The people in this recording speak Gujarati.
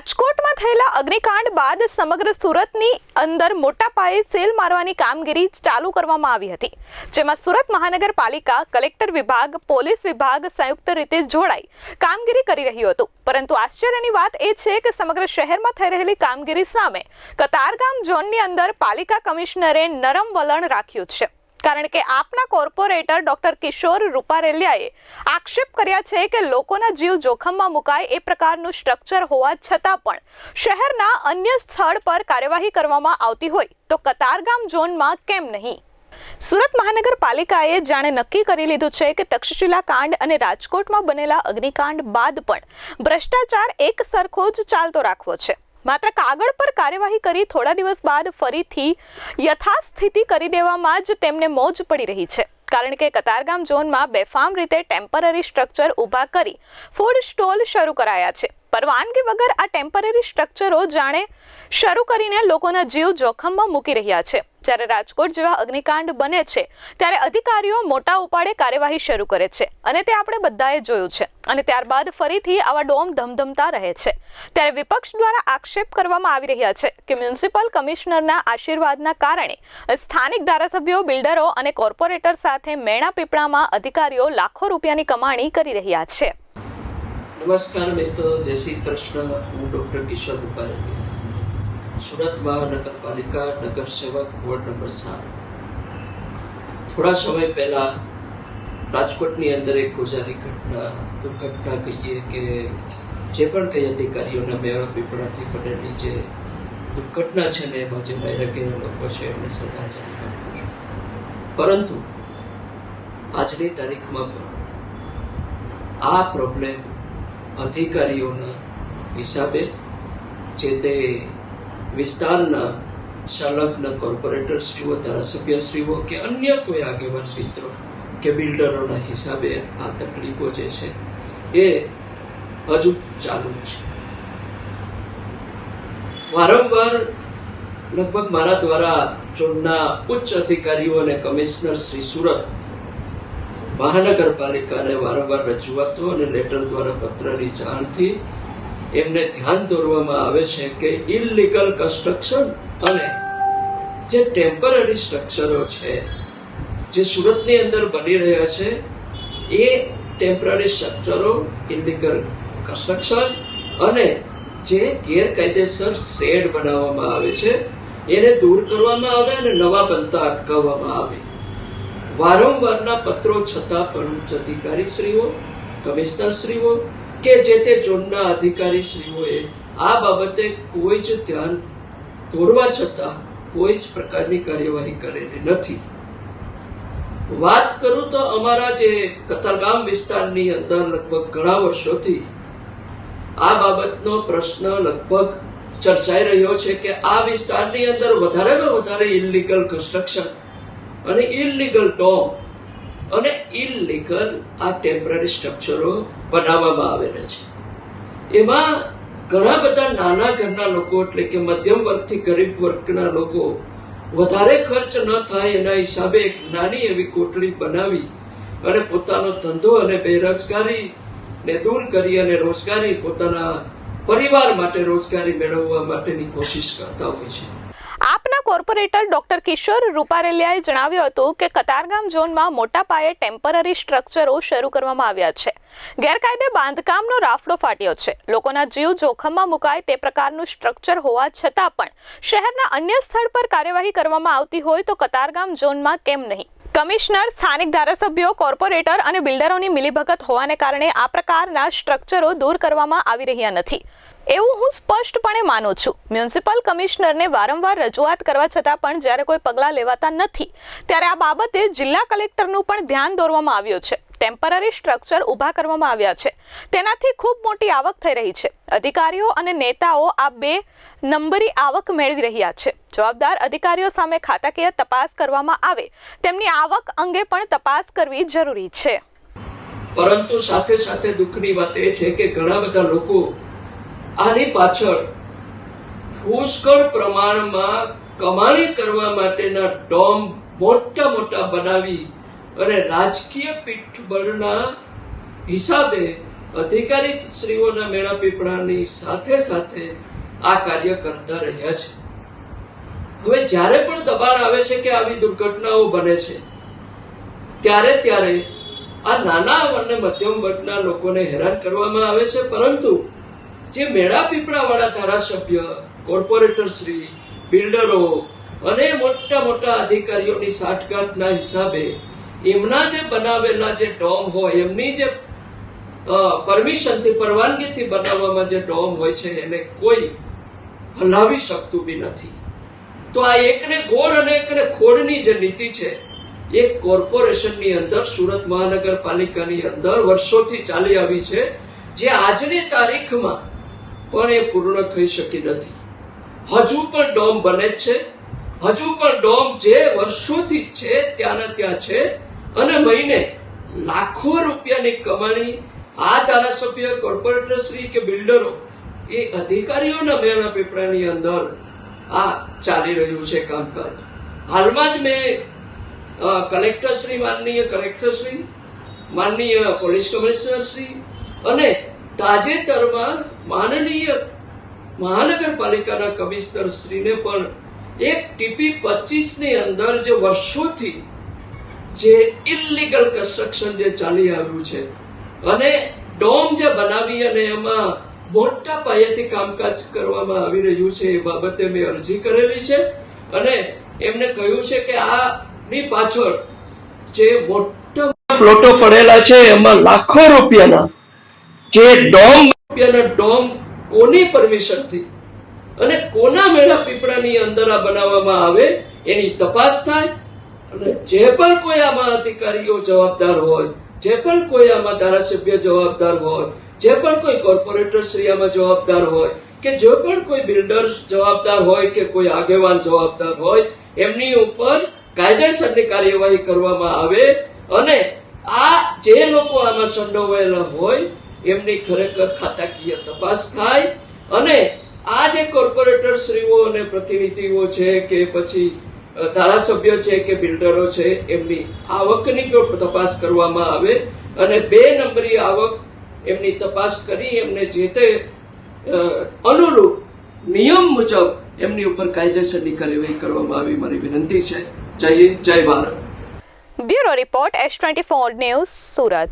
રાજકોટમાં થયેલા અગ્નિકાંડ બાદ સમગ્ર સુરતની અંદર મોટા પાયે સેલ મારવાની કામગીરી ચાલુ કરવામાં આવી હતી, જેમાં સુરત મહાનગરપાલિકા, કલેક્ટર વિભાગ, પોલીસ વિભાગ સંયુક્ત રીતે જોડાઈ કામગીરી કરી રહ્યું હતું. પરંતુ આશ્ચર્યની વાત એ છે કે સમગ્ર શહેરમાં થઈ રહેલી કામગીરી સામે કતારગામ ઝોનની અંદર પાલિકા કમિશનરે નરમ વલણ રાખ્યું છે. કારણ કે આપના કોર્પોરેટર ડોક્ટર કિશોર રૂપારેલિયાએ આક્ષેપ કર્યા છે કે લોકોના જીવ જોખમમાં મુકાય એ પ્રકારનું સ્ટ્રક્ચર હોવા છતાં પણ શહેરના અન્ય સ્થળ પર કાર્યવાહી કરવામાં આવતી હોય તો કતારગામ ઝોનમાં કેમ નહીં? સુરત મહાનગરપાલિકાએ જાણે નક્કી કરી લીધું છે કે તક્ષશિલા કાંડ અને રાજકોટમાં બનેલા અગ્નિકાંડ બાદ પણ ભ્રષ્ટાચાર એક સરખો જ ચાલતો રાખવો છે. માત્ર કાગળ પર કાર્યવાહી કરી થોડા દિવસ બાદ ફરીથી યથાસ્થિતિ કરી દેવામાં જ તેમને મોજ પડી રહી છે. કારણ કે કતારગામ ઝોનમાં બેફામ રીતે ટેમ્પરરી સ્ટ્રક્ચર ઊભા કરી ફૂડ સ્ટોલ શરૂ કરાયા છે. પરવાનગી વગર આ ટેમ્પરરી સ્ટ્રક્ચરો જાણે શરૂ કરીને લોકોના જીવ જોખમમાં મૂકી રહ્યા છે. જ્યારે રાજકોટ જેવા અગ્નિકાંડ બને છે, ત્યારે અધિકારીઓ મોટા ઉપાડે કાર્યવાહી શરૂ કરે છે અને તે આપણે બધાએ જોયું છે. અને ત્યારબાદ ફરીથી આવા ડોમ ધમધમતા રહે છે. ત્યારે વિપક્ષ દ્વારા આક્ષેપ કરવામાં આવી રહ્યા છે કે મ્યુનિસિપલ કમિશનરના આશીર્વાદના કારણે સ્થાનિક ધારાસભ્યો, બિલ્ડરો અને કોર્પોરેટર સાથે મેણા પીપળામાં અધિકારીઓ લાખો રૂપિયાની કમાણી કરી રહ્યા છે. નમસ્કાર મિત્રો, જય શ્રી કૃષ્ણ. હું ડોક્ટર કિશોર રૂપારેલી સુરત મહાનગરપાલિકા નગર સેવક વોર્ડ નંબર સાત. થોડા સમય પહેલા રાજકોટની અંદર એક ગુજારી ઘટના, દુર્ઘટના કહીએ કે જે પણ કઈ અધિકારીઓના મેવા પીપળાથી બનેલી જે દુર્ઘટના છે ને એમાં જે માર્યા ગયેલા લોકો છે, એમને શ્રદ્ધાંજલિ આપું છું. પરંતુ આજની તારીખમાં પણ આ પ્રોબ્લેમ અધિકારીઓના હિસાબે જે તે વિસ્તારના સંલગ્ન કોર્પોરેટરશ્રીઓ ધારાસભ્યશ્રીઓ કે અન્ય કોઈ આગેવાન મિત્રો કે બિલ્ડરોના હિસાબે આ તકલીફો જે છે એ હજુ ચાલુ છે. વારંવાર લગભગ મારા દ્વારા ઝોનના ઉચ્ચ અધિકારીઓ અને કમિશનર શ્રી સુરત, મહાનગરપાલિકાને વારંવાર રજૂઆતો અને લેટર દ્વારા પત્રની જાણથી એમને ધ્યાન દોરવામાં આવે છે કે ઇલીગલ કન્સ્ટ્રક્શન અને જે ટેમ્પરરી સ્ટ્રક્ચરો છે, જે સુરતની અંદર બની રહ્યા છે, એ ટેમ્પરરી સ્ટ્રક્ચરો ઇલીગલ કન્સ્ટ્રક્શન અને જે ગેરકાયદેસર શેડ બનાવવામાં આવે છે, એને દૂર કરવામાં આવે અને નવા બનતા અટકાવવામાં આવે. વારંવારના પત્રો છતાં પણ ઉચ્ચ અધિકારીશ્રીઓ, કમિશનરશ્રીઓ કે જે તે ઝોનના અધિકારીશ્રીઓએ આ બાબતે કોઈ જ ધ્યાન દોરવા છતાં કોઈ જ પ્રકારની કાર્યવાહી કરેલી નથી. વાત કરું તો અમારા જે કતારગામ વિસ્તારની અંદર લગભગ ઘણા વર્ષોથી આ બાબતનો પ્રશ્ન લગભગ ચર્ચાઈ રહ્યો છે કે આ વિસ્તારની અંદર વધારેમાં વધારે ઇલીગલ કન્સ્ટ્રક્શન અને ઇલીગલ ડોમ અને ઇલીગલ આ ટેમ્પરરી સ્ટ્રક્ચરો બનાવવામાં આવેલા છે. એમાં ઘણા બધા નાના ઘરના લોકો, એટલે કે મધ્યમ વર્ગથી ગરીબ વર્ગના લોકો, વધારે ખર્ચ ન થાય એના હિસાબે એક નાની એવી કોટડી બનાવી અને પોતાનો ધંધો અને બેરોજગારી ને દૂર કરી અને રોજગારી પોતાના પરિવાર માટે રોજગારી મેળવવા માટેની કોશિશ કરતા હોય છે. આપના કોર્પોરેટર ડોક્ટર કિશોર રૂપારેલિયાએ જણાવ્યું હતું કે કતારગામ ઝોનમાં મોટા પાયે ટેમ્પરરી સ્ટ્રક્ચરો શરૂ કરવામાં આવ્યા છે. ગેરકાયદે બાંધકામનો રાફડો ફાટ્યો છે. લોકોના જીવ જોખમમાં મુકાય તે પ્રકારનું સ્ટ્રક્ચર હોવા છતાં પણ શહેરના અન્ય સ્થળ પર કાર્યવાહી કરવામાં આવતી હોય તો કતારગામ ઝોનમાં કેમ નહીં? કમિશનર, સ્થાનિક ધારાસભ્યો, કોર્પોરેટર અને બિલ્ડરોની મિલીભગત હોવાને કારણે આ પ્રકારના સ્ટ્રક્ચરો દૂર કરવામાં આવી રહ્યા નથી. એવું હું સ્પષ્ટપણે માનું છું. મ્યુનિસિપલ કમિશનરને વારંવાર રજૂઆત કરવા છતાં પણ જ્યારે કોઈ પગલાં લેવાતા નથી, ત્યારે આ બાબતે જિલ્લા કલેક્ટરનું પણ ધ્યાન દોરવામાં આવ્યું છે. ટેમ્પરરી સ્ટ્રક્ચર ઊભા કરવામાં આવ્યા છે. તેનાથી ખૂબ મોટી આવક થઈ રહી છે. અધિકારીઓ અને નેતાઓ આ બે નંબરી આવક મેળવી રહ્યા છે. જવાબદાર અધિકારીઓ સામે ખાતાકીય તપાસ કરવામાં આવે, તેમની આવક અંગે પણ તપાસ કરવી જરૂરી છે. પરંતુ સાથે સાથે દુઃખની વાત એ છે કે ઘણા બધા લોકો આની પાછળ પુષ્કળ પ્રમાણમાં કમાણી કરવા માટેના ડોમ મોટા મોટા બનાવી અને રાજકીય પીઠબળના હિસાબે અધિકારી શ્રીઓના મેળા પીપળાની સાથે સાથે આ કાર્ય કરતા રહ્યા છે. હવે જ્યારે પણ દબાણ આવે છે કે આવી દુર્ઘટનાઓ બને છે, ત્યારે ત્યારે આ નાના અને મધ્યમ વર્ગના લોકોને હેરાન કરવામાં આવે છે, પરંતુ જે મેળા પીપળાવાળા ધારાસભ્ય, કોર્પોરેટર શ્રી, બિલ્ડરો અને મોટા મોટા અધિકારીઓની સાઠગાંઠના હિસાબે એમના જે બનાવેલા જે ડોમ હોય, એમની જે પરમિશનથી, પરવાનગીથી બનાવવામાં જે ડોમ હોય છે, એને કોઈ હલાવી શકતું બી નથી. તો આ એકને ગોળ અને એકને ખોળની જે નીતિ છે, એ કોર્પોરેશનની અંદર, સુરત મહાનગરપાલિકાની અંદર વર્ષોથી ચાલી આવી છે, જે આજની તારીખમાં પણ એ પૂર્ણ થઈ શકી નથી. હજુ પણ ડોમ બને જ છે. હજુ પણ ડોમ જે વર્ષોથી છે, ત્યાંના ત્યાં છે. અને મહિને લાખો રૂપિયાની કમાણી આ ધારાસભ્ય કોર્પોરેટર શ્રી કે બિલ્ડરો એ અધિકારીઓના મેળા પીપળાની અંદર આ ચાલી રહ્યું છે કામકાજ. હાલમાં જ મેં કલેક્ટરશ્રી કલેક્ટર શ્રી, માનનીય કલેક્ટર શ્રી, માનનીય પોલીસ કમિશનર શ્રી અને તાજેતરમાં માનનીય મહાનગરપાલિકાના કમિશનર શ્રીને પણ એક ટીપી પચીસની અંદર જે વર્ષોથી જે ઇલીગલ કન્સ્ટ્રક્શન જે ચાલી આવ્યું છે અને ડોમ જે બનાવી અને એમાં મોટા પાયેથી કામકાજ કરવામાં આવી રહ્યું છે એ બાબતે મેં અરજી કરેલી છે અને એમને કહ્યું છે કે આની પાછળ જે મોટા પ્લોટો પડેલા છે, એમાં લાખો રૂપિયાના જે ડોમ રૂપિયાના ડોમ કોની પરમિશનથી અને કોના મેળા પીપળાની અંદર આ બનાવવામાં આવે? એની તપાસ થાય? અને જે પણ કોઈ આમાં અધિકારીઓ જવાબદાર હોય, જે પણ કોઈ આમાં ધારાસભ્ય જવાબદાર હોય, જે પણ કોઈ કોર્પોરેટર શ્રી આમાં જવાબદાર હોય, કે જે પણ કોઈ બિલ્ડર જવાબદાર હોય, કે કોઈ આગેવાન જવાબદાર હોય, એમની ઉપર કાયદેસરની કાર્યવાહી કરવામાં આવે. અને આ જે લોકો આમાં સંડોવાયેલા હોય એમની ખરેખર ખાતાકીય તપાસ થાય અને આ જે કોર્પોરેટર શ્રીઓ અને પ્રતિનિધિઓ છે કે પછી ધારાસભ્ય છે કે બિલ્ડરો છે, એમની આવકની પણ તપાસ કરવામાં આવે અને બે નંબરી આવક એમની તપાસ કરી એમને જે તે અનુરૂપ નિયમ મુજબ એમની ઉપર કાયદેસરની કાર્યવાહી કરવામાં આવી. મારી વિનંતી છે. જય હિન્દ, જય Bharat. Bureau report S twenty four news Surat.